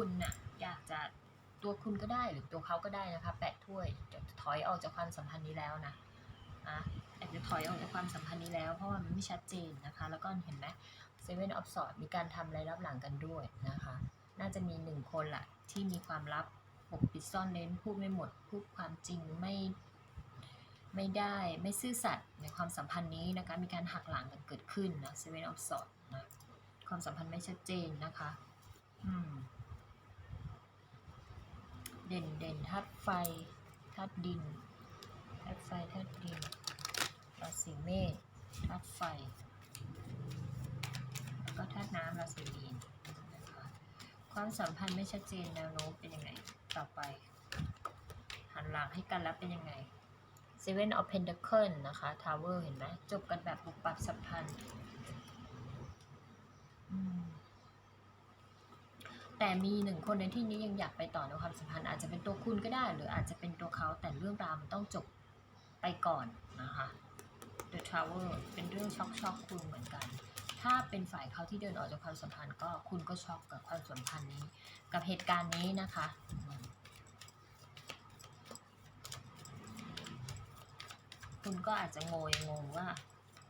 คุณน่ะอยากจะตัวคุณก็ได้หรือตัวเขาก็ได้นะคะแปดถ้วยจะถอยออกจากความสัมพันธ์นี้แล้วนะอะอากจะถอยออกจากความสัมพันธ์นี้แล้วเพราะว่ามันไม่ชัดเจนนะคะ แล้วก็เห็นไหมเซเว่นออฟสอดมีการทำอะไรรับหลังกันด้วยนะคะ น่าจะมีหนึ่งคนละที่มีความลับปกปิดซ่อนเร้นพูดไม่หมดพูดความจริงไม่ไม่ได้ไม่ซื่อสัตย์ในความสัมพันธ์นี้นะคะมีการหักหลังกันเกิดขึ้นนะ Seven of Swords นะความสัมพันธ์ไม่ชัดเจนนะคะ อืม เด่นเด่นธาตุไฟธาตุดินธาตุไฟธาตุดินราศีเมษธาตุไฟ แล้วก็ธาตุน้ำราศีมีนคะความสัมพันธ์ไม่ชัดเจนแนวโน้มเป็นยังไงต่อไป หันหลังให้กันแล้วเป็นยังไง Seven of Pentacles นะคะ Tower เห็นไหมจบกันแบบปุบปับสัมพันธ์อืม แต่มีหนึ่งคนในที่นี้ยังอยากไปต่อในความสัมพันธ์อาจจะเป็นตัวคุณก็ได้ หรืออาจจะเป็นตัวเขาแต่เรื่องราวมันต้องจบไปก่อนนะคะ The Tower เป็นเรื่องช็อกช็อกคุณเหมือนกัน ถ้าเป็นฝ่ายเขาที่เดินออกจากความสัมพันธ์ก็คุณก็ช็อกกับความสัมพันธ์นี้ กับเหตุการณ์นี้นะคะคุณก็อาจจะงงงงว่า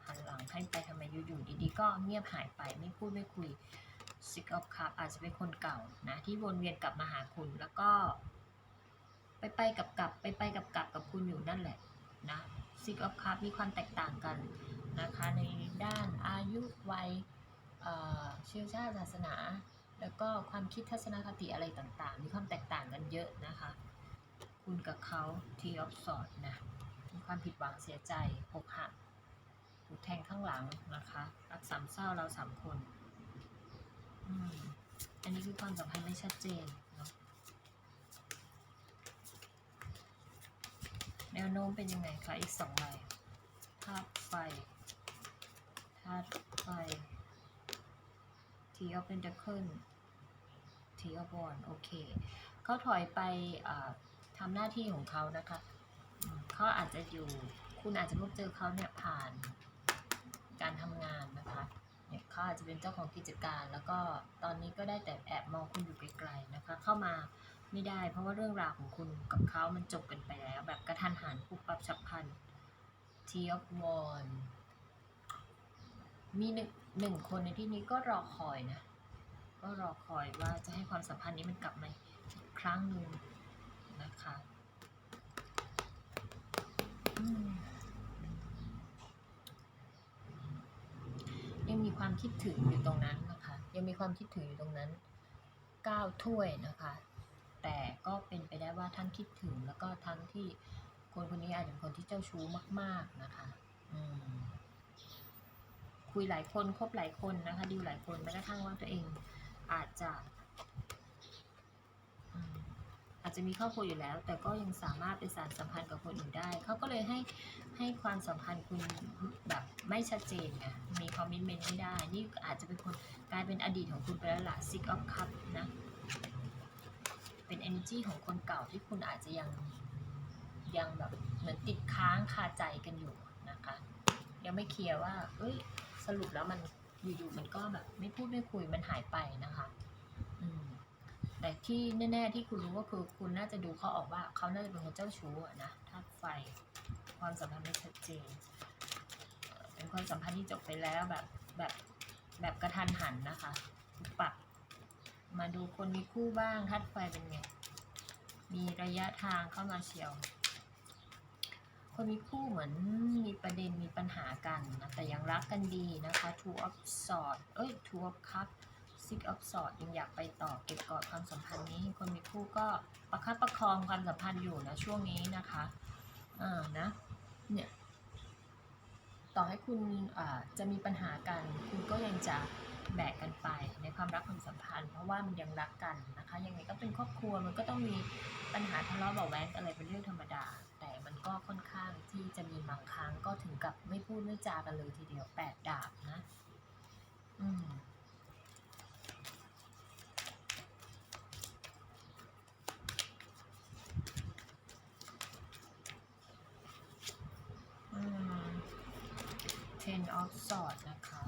หันหลังให้ไปทำไมอยู่ๆดีๆ ก็เงียบหายไปไม่พูดไม่คุย Six of Cups อาจจะเป็นคนเก่านะที่วนเวียนกลับมาหาคุณแล้วก็ ไปไปกับกลับไปไปกับกลับกับคุณอยู่นั่นแหละนะ Six of Cups มีความแตกต่างกันนะคะในด้านอายุวัยเชื้อชาติศาสนา แล้วก็ความคิดทัศนคติอะไรต่างๆ มีความแตกต่างกันเยอะนะคะ คุณกับเขา T of Swords นะมีความผิดหวังเสียใจอกหักถูกแทงข้างหลังนะคะ รักสามเศร้าเราสามคน อันนี้คือความสัมพันธ์ไม่ชัดเจนแนวโน้มเป็นยังไงคะอีกสองใบธาตุไฟธาตุไฟ T of Pentacle T of Wands โอเคเขาถอยไปอ่าทำหน้าที่ของเขานะคะเขาอาจจะอยู่คุณอาจจะพบเจอเขาเนี่ยผ่านการทำงานนะคะ เนี่ยเขาอาจจะเป็นเจ้าของกิจการ แล้วก็ตอนนี้ก็ได้แต่แอบมองคุณอยู่ไกลๆนะคะ เข้ามาไม่ได้ เพราะว่าเรื่องราวของคุณกับเขามันจบกันไปแล้ว แบบกระทันหันปุบปับฉับพลัน T of w a n d มีหนึ่งหนึ่งคนในที่นี้ก็รอคอยนะ ก็รอคอยว่าจะให้ความสัมพันธ์นี้มันกลับมาอีกครั้งหนึ่งนะคะ อืมยังมี คิดถึงอยู่ตรงนั้นนะคะ ยังมีความคิดถึงอยู่ตรงนั้นเก้าถ้วยนะคะ แต่ก็เป็นไปได้ว่าทั้งคิดถึงแล้วก็ทั้งที่คนคนนี้อาจจะเป็นคนที่เจ้าชู้มาก ๆนะคะ อืมคุยหลายคนคบหลายคนนะคะ ดีหลายคนแม้กระทั่งว่าตัวเองอาจจะ อาจจะมีครอบครัวอยู่แล้ว แต่ก็ยังสามารถไปสานสัมพันธ์กับคนอื่นได้ เขาก็เลยให้ให้ความสัมพันธ์คุณแบบไม่ชัดเจนไงมีคอมมิชเมนต์ไม่ได้ นี่อาจจะเป็นคนกลายเป็นอดีตของคุณไปแล้วล่ะ Six of Cups นะ เป็น energy ของคนเก่าที่คุณอาจจะยังยังแบบเหมือนติดค้างคาใจกันอยู่นะคะ ยังไม่เคลียร์ว่า เอ้ย สรุปแล้วมันอยู่ๆมันก็แบบไม่พูดไม่คุยมันหายไปนะคะ แต่ที่แน่ๆที่คุณรู้ก็คือคุณน่าจะดูเขาออกว่าเขาน่าจะเป็นคนเจ้าชู้อะนะธาตุไฟ ความสัมพันธ์ไม่ชัดเจนเอ่อเป็นความสัมพันธ์ที่จบไปแล้วแบบแบบแบบกระทันหันนะคะปรับมาดูคนมีคู่บ้างธาตุไฟเป็นไงมีระยะทางเข้ามาเชียว คนมีคู่เหมือนมีประเด็นมีปัญหากันนะแต่ยังรักกันดีนะคะ two of swords เอ้ย two of cups six of swords ยังอยากไปต่อเก็บกอดความสัมพันธ์นี้คนมีคู่ก็ประคับประคองความสัมพันธ์อยู่นะช่วงนี้นะคะอ่านะเนี่ยต่อให้คุณอ่าจะมีปัญหากัน คุณก็ยังจะแบกกันไปในความรักความสัมพันธ์ เพราะว่ามันยังรักกันนะคะยังไงก็เป็นครอบครัวมันก็ต้องมีปัญหาทะเลาะเบาะแว้งอะไรเป็นเรื่องธรรมดา แต่มันก็ค่อนข้างที่จะมีบางครั้งก็ถึงกับไม่พูดไม่จากันเลยทีเดียวแปดดาบนะ อืม ten of swords นะคะ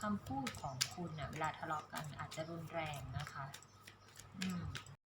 คำพูดของคุณนะ่ะเวลาทะเลาะกกันอาจจะรุนแรงนะคะ อืม